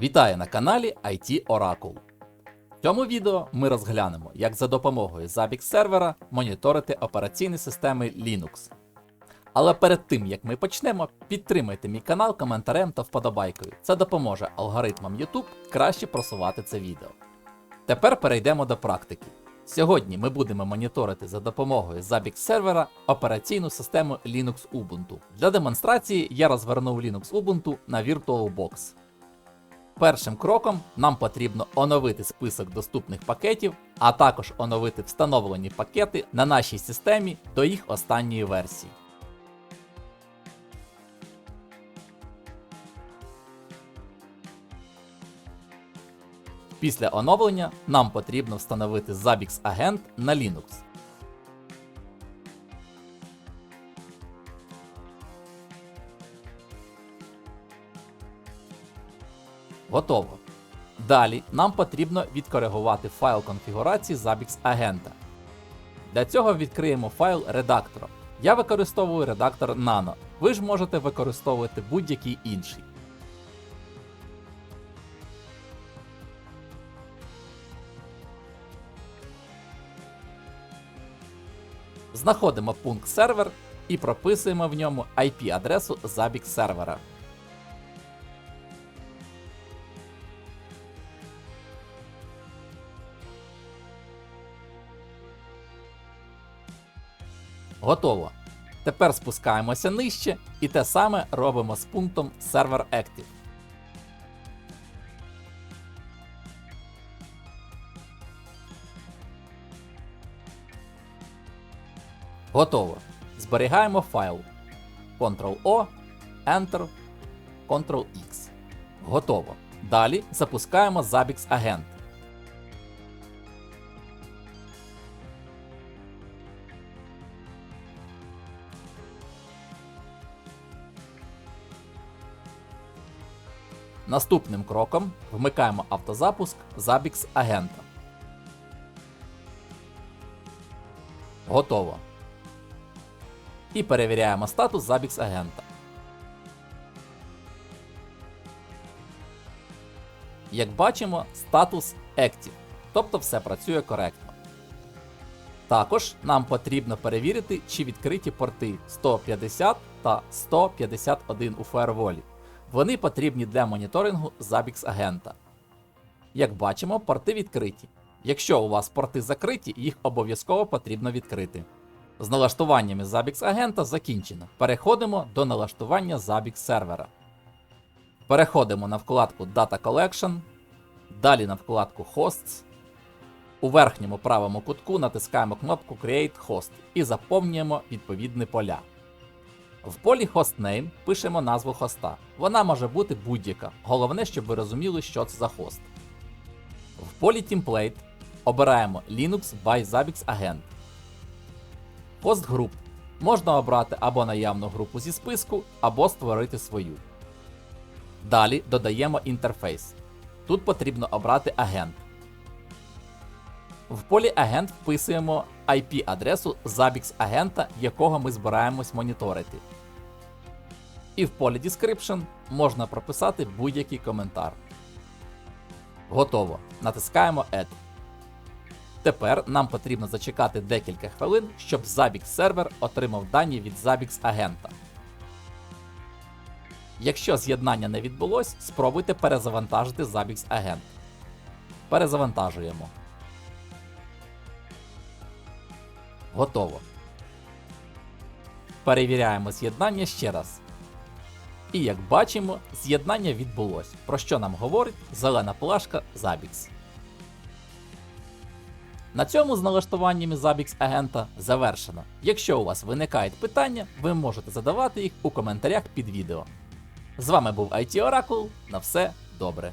Вітаю на каналі IT Oracle. В цьому відео ми розглянемо, як за допомогою Zabbix сервера моніторити операційні системи Linux. Але перед тим як ми почнемо, підтримайте мій канал коментарем та вподобайкою. Це допоможе алгоритмам YouTube краще просувати це відео. Тепер перейдемо до практики. Сьогодні ми будемо моніторити за допомогою Zabbix сервера операційну систему Linux Ubuntu. Для демонстрації я розвернув Linux Ubuntu на VirtualBox. Першим кроком нам потрібно оновити список доступних пакетів, а також оновити встановлені пакети на нашій системі до їх останньої версії. Після оновлення нам потрібно встановити Zabbix агент на Linux. Готово. Далі нам потрібно відкоригувати файл конфігурації Zabbix агента. Для цього відкриємо файл редактора. Я використовую редактор Nano. Ви ж можете використовувати будь-який інший. Знаходимо пункт сервер і прописуємо в ньому IP-адресу Zabbix сервера. Готово. Тепер спускаємося нижче і те саме робимо з пунктом Server Active. Готово. Зберігаємо файл. Ctrl-O, Enter, Ctrl-X. Готово. Далі запускаємо Zabbix агент. Наступним кроком вмикаємо автозапуск Zabbix агента. Готово. І перевіряємо статус Zabbix агента. Як бачимо, статус Active, тобто все працює коректно. Також нам потрібно перевірити, чи відкриті порти 150 та 151 у фаерволі. Вони потрібні для моніторингу Zabbix агента. Як бачимо, порти відкриті. Якщо у вас порти закриті, їх обов'язково потрібно відкрити. З налаштуваннями Zabbix агента закінчено. Переходимо до налаштування Zabbix сервера. Переходимо на вкладку Data Collection, далі на вкладку Hosts. У верхньому правому кутку натискаємо кнопку Create Host і заповнюємо відповідні поля. В полі Hostname пишемо назву хоста. Вона може бути будь-яка. Головне, щоб ви розуміли, що це за хост. В полі Template обираємо Linux by Zabbix Agent. Host Group можна обрати або наявну групу зі списку, або створити свою. Далі додаємо інтерфейс. Тут потрібно обрати агент. В полі агент вписуємо IP-адресу Zabbix агента, якого ми збираємось моніторити. І в полі Description можна прописати будь-який коментар. Готово. Натискаємо Add. Тепер нам потрібно зачекати декілька хвилин, щоб Zabbix сервер отримав дані від Zabbix агента. Якщо з'єднання не відбулось, спробуйте перезавантажити Zabbix агент. Перезавантажуємо. Готово. Перевіряємо з'єднання ще раз. І як бачимо, з'єднання відбулось, про що нам говорить зелена плашка Zabbix. На цьому з налаштуваннями Zabbix агента завершено. Якщо у вас виникають питання, ви можете задавати їх у коментарях під відео. З вами був IT Oracle. На все добре.